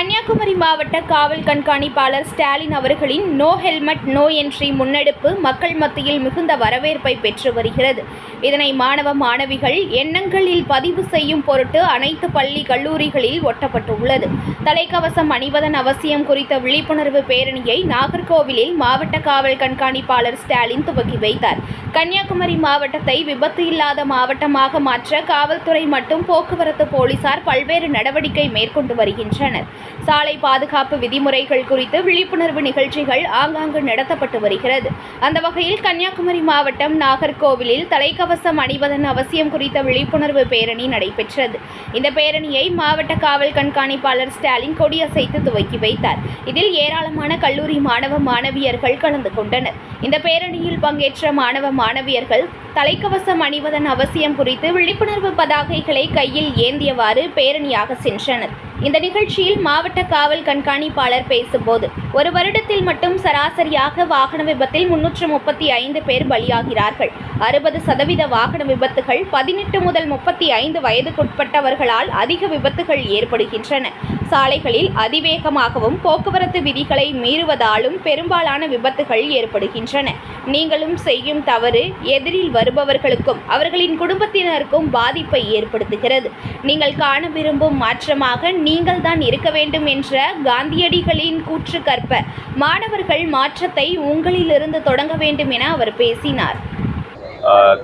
கன்னியாகுமரி மாவட்ட காவல் கண்காணிப்பாளர் ஸ்டாலின் அவர்களின் நோ ஹெல்மெட் நோ என்ட்ரி முன்னெடுப்பு மக்கள் மத்தியில் மிகுந்த வரவேற்பை பெற்று வருகிறது. இதனை மாணவ மாணவிகள் எண்ணங்களில் பதிவு செய்யும் பொருட்டு அனைத்து பள்ளி கல்லூரிகளில் ஒட்டப்பட்டுள்ளது. தலைக்கவசம் அணிவதன் அவசியம் குறித்த விழிப்புணர்வு பேரணியை நாகர்கோவிலில் மாவட்ட காவல் கண்காணிப்பாளர் ஸ்டாலின் துவக்கி வைத்தார். கன்னியாகுமரி மாவட்டத்தை விபத்து இல்லாத மாவட்டமாக மாற்ற காவல்துறை மற்றும் போக்குவரத்து போலீசார் பல்வேறு நடவடிக்கை மேற்கொண்டு வருகின்றனர். சாலை பாதுகாப்பு விதிமுறைகள் குறித்து விழிப்புணர்வு நிகழ்ச்சிகள் ஆங்காங்கு நடத்தப்பட்டு வருகிறது. அந்த வகையில் கன்னியாகுமரி மாவட்டம் நாகர்கோவிலில் தலைக்கவசம் அணிவதன் அவசியம் குறித்த விழிப்புணர்வு பேரணி நடைபெற்றது. இந்த பேரணியை மாவட்ட காவல் கண்காணிப்பாளர் ஸ்டாலின் கொடியசைத்து துவக்கி வைத்தார். இதில் ஏராளமான கல்லூரி மாணவ மாணவியர்கள் கலந்து கொண்டனர். இந்த பேரணியில் பங்கேற்ற மாணவ மாணவியர்கள் தலைக்கவசம் அணிவதன் அவசியம் குறித்து விழிப்புணர்வு பதாகைகளை கையில் ஏந்தியவாறு பேரணியாக சென்றனர். இந்த நிகழ்ச்சியில் மாவட்ட காவல் கண்காணிப்பாளர் பேசும்போது ஒரு வருடத்தில் மட்டும் சராசரியாக வாகன விபத்தில் முன்னூற்று முப்பத்தி ஐந்து பேர் பலியாகிறார்கள். அறுபது சதவீத வாகன விபத்துகள் பதினெட்டு முதல் முப்பத்தி ஐந்து வயதுக்குட்பட்டவர்களால் அதிக விபத்துகள் ஏற்படுகின்றன. சாலைகளில் அதிவேகமாகவும் போக்குவரத்து விதிகளை மீறுவதாலும் பெரும்பாலான விபத்துகள் ஏற்படுகின்றன. நீங்களும் செய்யும் தவறு எதிரில் வருபவர்களுக்கும் அவர்களின் குடும்பத்தினருக்கும் பாதிப்பை ஏற்படுத்துகிறது. நீங்கள் காண விரும்பும் மாற்றமாக நீங்கள் தான் இருக்க வேண்டும் என்ற காந்தியடிகளின் கூற்று கற்ப மாணவர்கள் மாற்றத்தை உங்களிலிருந்து தொடங்க வேண்டும் என அவர் பேசினார்.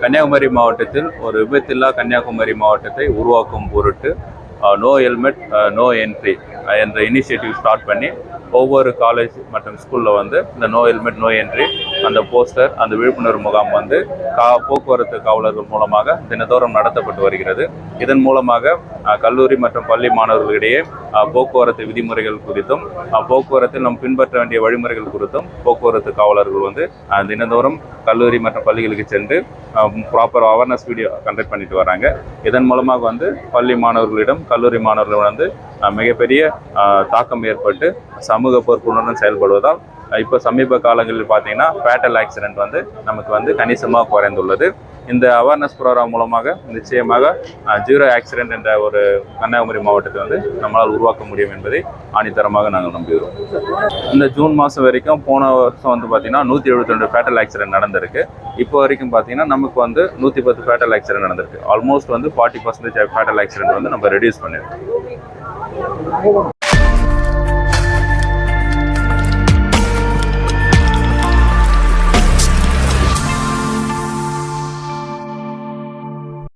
கன்னியாகுமரி மாவட்டத்தில் ஒரு விபத்தில்லா கன்னியாகுமரி மாவட்டத்தை உருவாக்கும் பொருட்டு நோ ஹெல்மெட் நோ என்ட்ரி என்ற இனிஷியேட்டிவ் ஸ்டார்ட் பண்ணி ஒவ்வொரு காலேஜ் மற்றும் ஸ்கூலில் வந்து இந்த நோ ஹெல்மெட் நோ என்ட்ரி அந்த போஸ்டர் அந்த விழிப்புணர்வு முகாம் வந்து கா போக்குவரத்து காவலர்கள் மூலமாக தினத்தோறும் நடத்தப்பட்டு வருகிறது. இதன் மூலமாக கல்லூரி மற்றும் பள்ளி மாணவர்களிடையே போக்குவரத்து விதிமுறைகள் குறித்தும் போக்குவரத்தில் நாம் பின்பற்ற வேண்டிய வழிமுறைகள் குறித்தும் போக்குவரத்து காவலர்கள் வந்து தினந்தோறும் கல்லூரி மற்றும் பள்ளிகளுக்கு சென்று ப்ராப்பர் அவேர்னஸ் வீடியோ கண்டக்ட் பண்ணிட்டு வராங்க. இதன் மூலமாக வந்து பள்ளி மாணவர்களிடம் கல்லூரி மாணவர்கள் வந்து மிகப்பெரிய தாக்கம் ஏற்பட்டு சமூக பொறுப்புணர்வுடன் செயல்படுவதால் இப்போ சமீப காலங்களில் பார்த்தீங்கன்னா ஃபேட்டல் ஆக்சிடென்ட் வந்து நமக்கு வந்து கணிசமாக குறைந்துள்ளது. இந்த அவேர்னஸ் ப்ரோக்ராம் மூலமாக நிச்சயமாக ஜீரோ ஆக்சிடென்ட் என்ற ஒரு கன்னியாகுமரி மாவட்டத்தை வந்து நம்மளால் உருவாக்க முடியும் என்பதை ஆணித்தரமாக நாங்கள் நம்புகிறோம். இந்த ஜூன் மாதம் வரைக்கும் போன வருஷம் வந்து பார்த்திங்கன்னா நூற்றி எழுபத்தி ரெண்டு ஃபேட்டல் ஆக்சிடென்ட் நடந்திருக்கு. இப்போ வரைக்கும் பார்த்தீங்கன்னா நமக்கு வந்து நூற்றி பத்து ஃபேட்டல் ஆக்சிடென்ட் நடந்திருக்கு. ஆல்மோஸ்ட் வந்து ஃபார்ட்டி பர்சன்டேஜ் ஃபேட்டல் ஆக்சிடென்ட் வந்து நம்ம ரெடியூஸ் பண்ணியிருக்கோம்